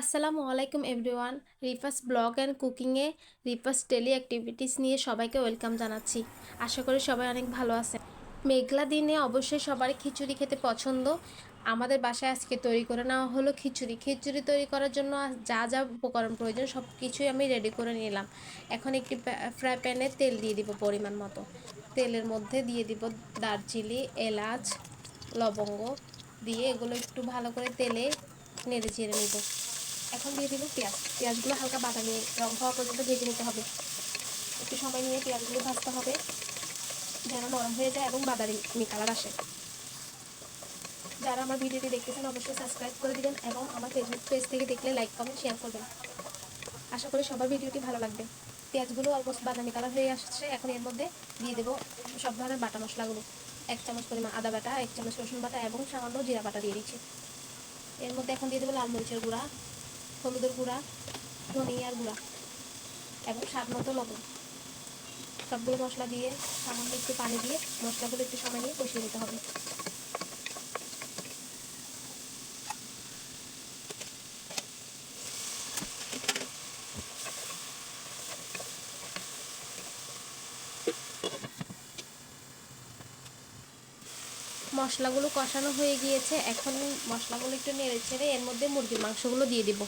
আসসালামু আলাইকুম everyone. Rifas blog and কুকিংয়ে রিফাস ডেলি অ্যাক্টিভিটিস নিয়ে সবাইকে ওয়েলকাম জানাচ্ছি। আশা করি সবাই অনেক ভালো আছে মেঘলা দিনে অবশ্যই সবারই খিচুড়ি খেতে পছন্দ। আমাদের বাসায় আজকে তৈরি করে নেওয়া হলো খিচুড়ি। খিচুড়ি তৈরি করার জন্য যা যা উপকরণ প্রয়োজন সব কিছুই আমি রেডি করে নিলাম। এখন একটি ফ্রাই প্যানে তেল দিয়ে দিব পরিমাণ মতো। তেলের মধ্যে দিয়ে দিব দারচিনি, এলাচ, লবঙ্গ। দিয়ে এগুলো একটু ভালো করে তেলে নেড়ে চেড়ে নেব। এখন দিয়ে দিব পেঁয়াজ। পেঁয়াজগুলো হালকা বাদামি রং হওয়া পর্যন্ত ভেজে নিতে হবে। একটু সময় নিয়ে পেঁয়াজগুলো ভাজতে হবে, যেন নরম হয়ে যায় এবং বাদামি কালার আসে। যারা আমার ভিডিওটি দেখতেছেন, অবশ্যই সাবস্ক্রাইব করে দিবেন এবং আমার ফেসবুক পেজ থেকে দেখলে লাইক কমেন্ট শেয়ার করবেন। আশা করি সবার ভিডিওটি ভালো লাগবে। পেঁয়াজগুলো অলমোস্ট বাদামি কালার হয়ে আসছে। এখন এর মধ্যে দিয়ে দেবো সব ধরনের বাটা মশলাগুলো। এক চামচ পরিমাণ আদা বাটা, এক চামচ রসুন বাটা এবং সামান্য জিরা বাটা দিয়ে দিচ্ছি। এর মধ্যে এখন দিয়ে দেবো লাল মরিচের গুঁড়া। হলুদের গুঁড়া ধনিয়ার গুঁড়া। এবং স্বাদ মতো লবণ। সবগুলো মশলা দিয়ে সামান্য একটু পানি দিয়ে মশলাগুলো একটু সময় নিয়ে কষিয়ে নিতে হবে। মশলাগুলো কষানো হয়ে গিয়েছে। এখন মশলাগুলো একটু নেড়ে ছেড়ে এর মধ্যে মুরগির মাংসগুলো দিয়ে দিব।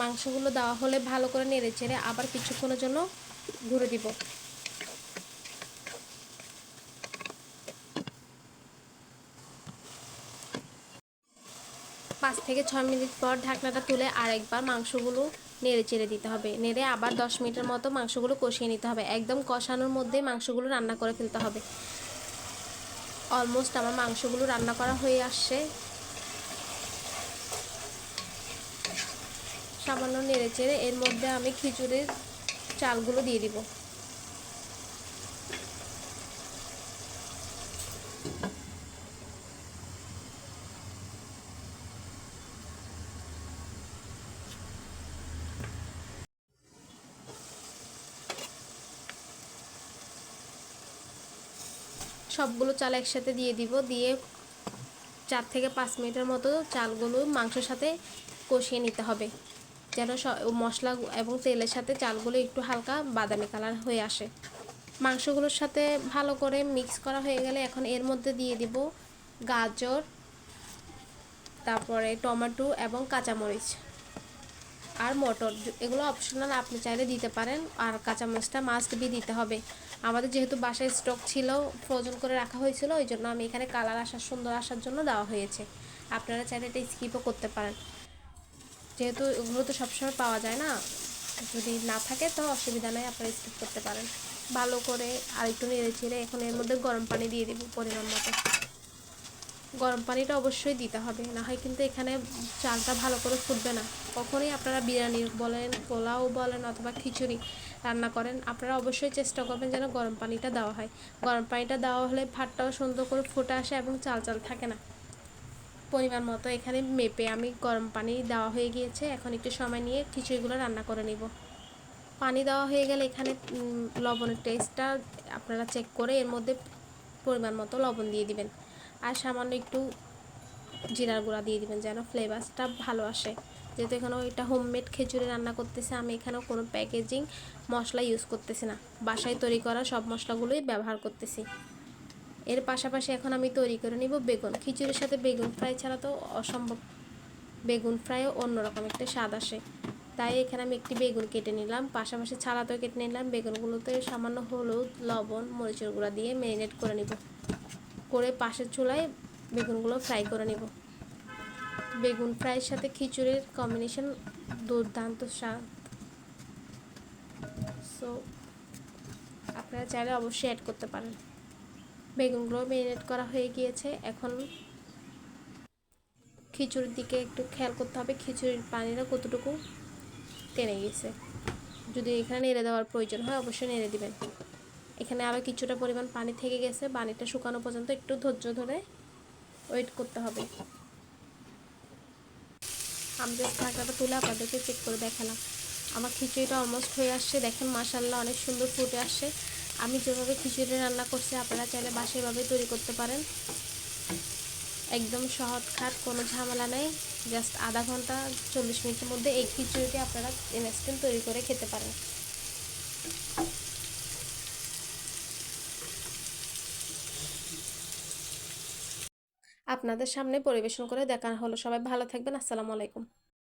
মাংসগুলো দেওয়া হলে ভালো করে নেড়ে চেড়ে আবার কিছুক্ষণের জন্য ঘুরে দিব। পাঁচ থেকে ছয় মিনিট পর ঢাকনাটা তুলে আরেকবার মাংসগুলো নেড়ে চেড়ে দিতে হবে। নেড়ে আবার দশ মিনিটের মতো মাংসগুলো কষিয়ে নিতে হবে। একদম কষানোর মধ্যে মাংসগুলো রান্না করে ফেলতে হবে। অলমোস্ট আমার মাংসগুলো রান্না করা হয়ে আসছে। সামান্য নেড়ে চেড়ে এর মধ্যে আমি খিচুড়ির চালগুলো দিয়ে দিব। সবগুলো চাল একসাথে দিয়ে দিব, দিয়ে চার থেকে পাঁচ মিনিটের মতো চালগুলো মাংসের সাথে কষিয়ে নিতে হবে। যেন মশলা এবং তেলের সাথে চালগুলো একটু হালকা বাদামি কালার হয়ে আসে। মাংসগুলোর সাথে ভালো করে মিক্স করা হয়ে গেলে এখন এর মধ্যে দিয়ে দিব গাজর, তারপরে টমেটো এবং কাঁচামরিচ। আর মটর এগুলো অপশনাল আপনি চাইলে দিতে পারেন, আর কাঁচামরিচটা মাস্ট বি দিতে হবে। আমাদের যেহেতু বাসায় স্টক ছিল ফ্রোজন করে রাখা হয়েছিল, ওই জন্য আমি এখানে কালার আসার, সুন্দর আসার জন্য দেওয়া হয়েছে। আপনারা চাইলে এটা স্কিপও করতে পারেন। যেহেতু ওগুলো তো সবসময় পাওয়া যায় না, যদি না থাকে তো অসুবিধা নেই, আপনারা স্কিপ করতে পারেন। ভালো করে আর একটু নেড়ে চেড়ে এখন এর মধ্যে গরম পানি দিয়ে দেবো পরিমাণ মতো। গরম পানিটা অবশ্যই দিতে হবে, না হয় কিন্তু এখানে চালটা ভালো করে ফুটবে না। কখনই আপনারা বিরিয়ানি বলেন, পোলাও বলেন অথবা খিচুড়ি রান্না করেন, আপনারা অবশ্যই চেষ্টা করবেন যেন গরম পানিটা দেওয়া হয়। গরম পানিটা দেওয়া হলে ভাতটাও সুন্দর করে ফুটে আসে এবং চাল চাল থাকে না। পরিমাণ মতো এখানে মেপে আমি গরম পানি দেওয়া হয়ে গিয়েছে। এখন একটু সময় নিয়ে খিচুড়িগুলো রান্না করে নিব। পানি দেওয়া হয়ে গেলে এখানে লবণের টেস্টটা আপনারা চেক করে এর মধ্যে পরিমাণ মতো লবণ দিয়ে দিবেন। আর সামান্য একটু জিরার গুঁড়া দিয়ে দিবেন যেন ফ্লেভারসটা ভালো আসে। যেহেতু এখানে এটা হোমমেড খিচুড়ি রান্না করতেছে, আমি এখানেও কোনো প্যাকেজিং মশলা ইউজ করতেছি না। বাসায় তৈরি করা সব মশলাগুলোই ব্যবহার করতেছি। এর পাশাপাশি এখন আমি তৈরি করে নিব বেগুন। খিচুড়ির সাথে বেগুন ফ্রাই ছাড়া তো অসম্ভব। বেগুন ফ্রাইও অন্যরকম একটা স্বাদ আসে। তাই এখানে আমি একটি বেগুন কেটে নিলাম। পাশাপাশি ছাড়াতেও কেটে নিলাম। বেগুনগুলোতে সামান্য হলুদ, লবণ, মরিচের গুঁড়া দিয়ে ম্যারিনেট করে নিব। করে পাশের চুলায় বেগুনগুলো ফ্রাই করে নিব। বেগুন ফ্রাইয়ের সাথে খিচুড়ির কম্বিনেশন দুর্দান্ত স্বাদ। সো আপনারা চাইলে অবশ্যই অ্যাড করতে পারেন। বেগুনগুলো ম্যারিনেট করা হয়ে গিয়েছে। এখন খিচুড়ির দিকে একটু খেয়াল করতে হবে, খিচুড়ির পানিটা কতটুকু টেনে গেছে। যদি এখানে নেড়ে দেওয়ার প্রয়োজন হয়, অবশ্যই নেড়ে দিবেন। এখানে আরও কিছুটা পরিমাণ পানি থেকে গেছে, পানিটা শুকানো পর্যন্ত একটু ধৈর্য ধরে ওয়েট করতে হবে। আমি জাস্ট ঢাকাটা তুলে আপনাদেরকে চেক করে দেখালাম। আমার খিচুড়িটা অলমোস্ট হয়ে আসছে, দেখেন মাসাল্লাহ অনেক সুন্দর ফুটে আসছে। আমি যেভাবে খিচুড়ি রান্না করছি, আপনারা চাইলে বাসা তৈরি করতে পারেন। একদম সহজ খাট, কোনো ঝামেলা নেই। জাস্ট আধা ঘণ্টা, চল্লিশ মিনিটের মধ্যে এই খিচুড়িটি আপনারা ইনস্ট্যান্ট তৈরি করে খেতে পারেন। আপনাদের সামনে পরিবেশন করে দেখা হলো। সবাই ভালো থাকবেন। আসসালামু আলাইকুম।